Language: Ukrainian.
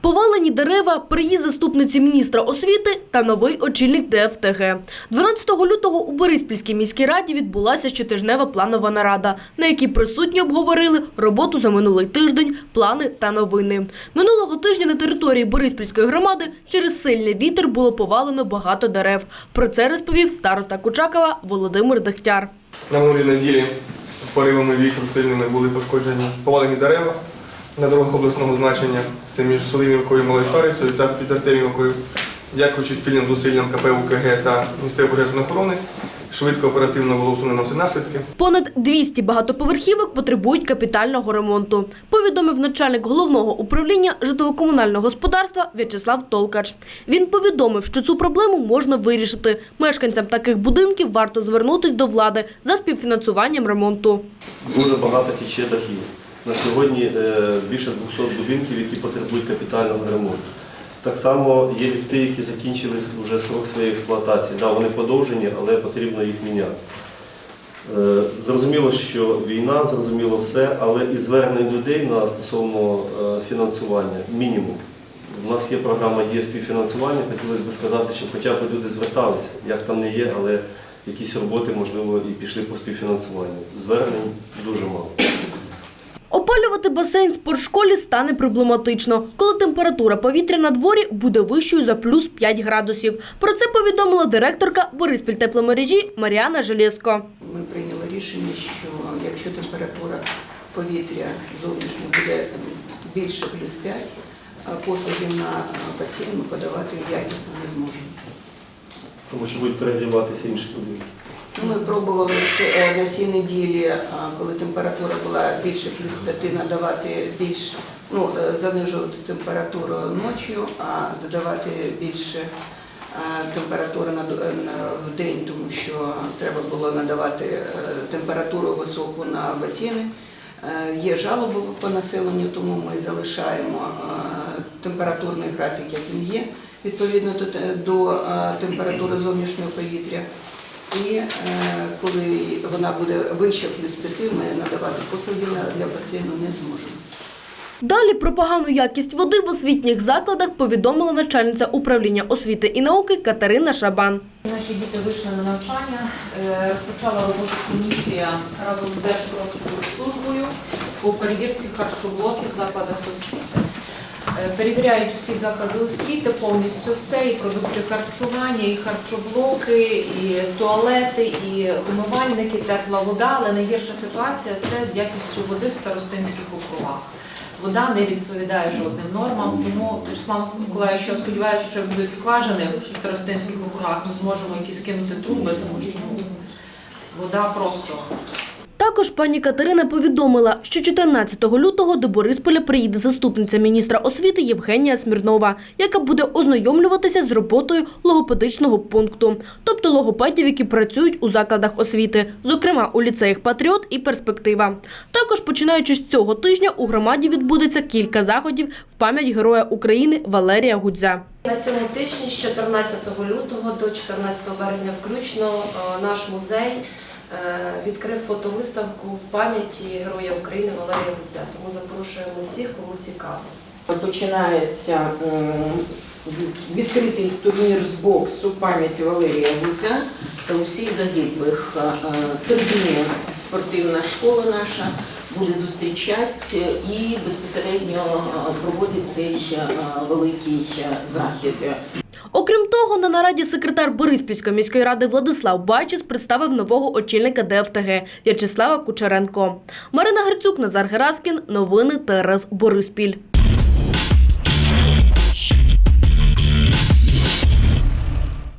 Повалені дерева, приїзд заступниці міністра освіти та новий очільник ДФТГ. 12 лютого у Бориспільській міській раді відбулася щотижнева планова нарада, на якій присутні обговорили роботу за минулий тиждень, плани та новини. Минулого тижня на території Бориспільської громади через сильний вітер було повалено багато дерев. Про це розповів староста Кучакова Володимир Дегтяр. На минулій неділі поривами вітру сильними були пошкоджені повалені дерева на дорогах обласного значення. Це між Солимівкою і Малою Старицею та під Артемівкою. Дякуючи спільним зусиллям КП УКГ та місцевої пожежної охорони, швидко оперативно було усунено всі наслідки. Понад 200 багатоповерхівок потребують капітального ремонту, повідомив начальник головного управління житлово-комунального господарства В'ячеслав Толкач. Він повідомив, що цю проблему можна вирішити. Мешканцям таких будинків варто звернутись до влади за співфінансуванням ремонту. Дуже багато тече дахів. На сьогодні е, більше 200 будинків, які потребують капітального ремонту. Так само є ліфти, які закінчили вже срок своєї експлуатації. Да, вони подовжені, але потрібно їх міняти. Е, Зрозуміло, що війна, зрозуміло все, але і звернень людей на стосовно е, фінансування мінімум. У нас є програма є співфінансування. Хотілося б сказати, щоб хоча б люди зверталися, як там не є, але якісь роботи, можливо, і пішли по співфінансуванню. Звернень дуже мало. Опалювати басейн в спортшколі стане проблематично, коли температура повітря на дворі буде вищою за плюс 5 градусів. Про це повідомила директорка Бориспіль тепломережі Маріана Желєско. Ми прийняли рішення, що якщо температура повітря зовнішньо буде більше плюс 5, а послуги на басейн ми подавати якісно не зможемо. Тому що будуть перегріватися інші будинки. Ну, Ми пробували е, на цій неділі, коли температура була більше плюс 5, надавати більш, ну, е, занижувати температуру ночі, а додавати більше е, температури на, в день, тому що треба було надавати е, температуру високу на басейни. Е, Є жалоби по населенню, тому ми залишаємо е, температурний графік, як він є, відповідно до, те- до е, температури зовнішнього повітря. І е, коли вона буде вища плюс 5, ми надавати послуги для басейну не зможемо. Далі про погану якість води в освітніх закладах повідомила начальниця управління освіти і науки Катерина Шабан. Наші діти вийшли на навчання, е, розпочала роботу комісія разом з Держпродспоживслужбою по перевірці харчоблоків в закладах освіти. Е, Перевіряють всі заклади освіти, повністю все, і продукти харчування, і харчоблоки, і туалети, і умивальники, тепла вода. Але найгірша ситуація це з якістю води в старостинських округах. Вода не відповідає жодним нормам, тому Вячеслав Миколаївич, я сподіваюся, що будуть скважини в старостинських округах. Ми зможемо якісь кинути труби, тому що ну, вода просто Також пані Катерина повідомила, що 14 лютого до Борисполя приїде заступниця міністра освіти Євгенія Смірнова, яка буде ознайомлюватися з роботою логопедичного пункту, тобто логопедів, які працюють у закладах освіти, зокрема у ліцеях Патріот і Перспектива. Також починаючи з цього тижня у громаді відбудеться кілька заходів в пам'ять Героя України Валерія Гудзя. На цьому тижні з 14 лютого до 14 березня включно е, наш музей відкрив фотовиставку в пам'яті Героя України Валерія Гудзя. Тому запрошуємо всіх, кому цікаво. Починається відкритий турнір з боксу пам'яті Валерія Гуця та усіх загиблих. Е, е, Три дні спортивна школа наша буде зустрічати і безпосередньо е, проводить цей е, великий е, захід. Окрім того, на нараді секретар Бориспільської міської ради Владислав Байчис представив нового очільника ДФТГ В'ячеслава Кучеренко. Марина Герцюк, Назар Гераскін. Новини ТРС Бориспіль.